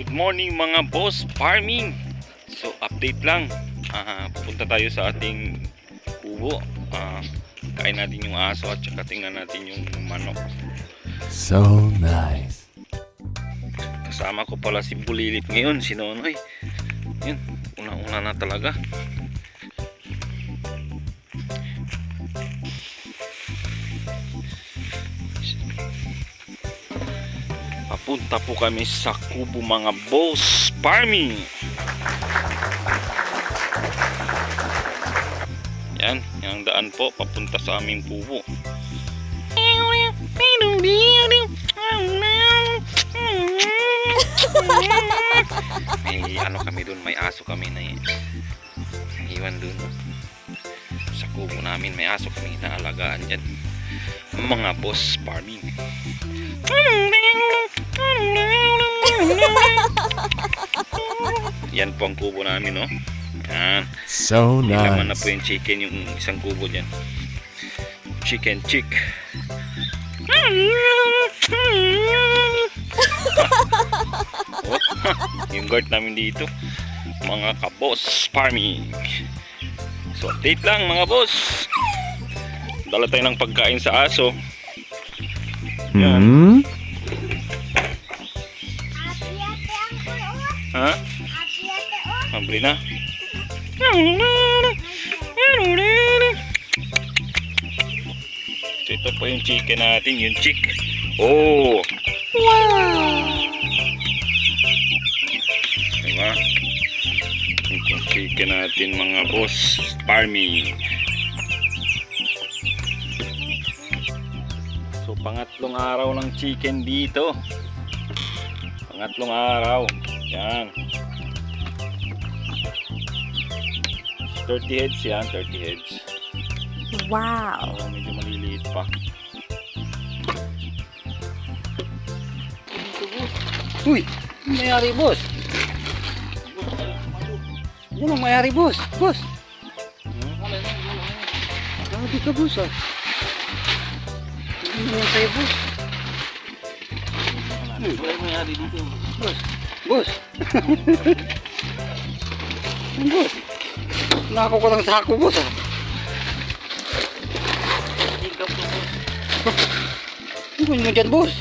Good morning mga boss farming. So update lang. Ah, pupunta tayo sa ating kubo. Ah, kain natin yung aso at saka tingnan natin yung manok. So nice. Kasama ko pala si Bulilit ngayon, si Nonoy. Yun, una-una na talaga. Papunta po kami sa kubo mga boss farming. Yan, yung daan po papunta sa aming kubo. may ano kami doon, may aso kami na iwan doon. Sa kubo namin, may aso kami na alagaan dyan. Mga boss farming. Yan po ang kubo namin, no? Yan. So May laman na nice. po yung chicken yung isang kubo dyan. Chicken chick. oh, yung guard namin dito. Mga kabos farming. So update lang mga boss. Dala tayo ng pagkain sa aso. Yan. Hmm? Ha? Mabili na. Ito po yung chicken natin, yung chick. Oh! Diba? Ito chicken natin mga boss. Farming. So, pangatlong araw ng chicken dito. Pangatlong araw. Yan. 30 heads yan, 30 heads. Wow. Oh, medyo maliliit pa. Uy, ano mayari boss? Ano ang mayari boss? Boss, Hmm? grabe ka boss ah. Mo yan sa'yo boss. Hmm, Wala mayari dito. boss, boss. Ano boss? Nako ko lang sa ako boss ah. Ano mo dyan boss?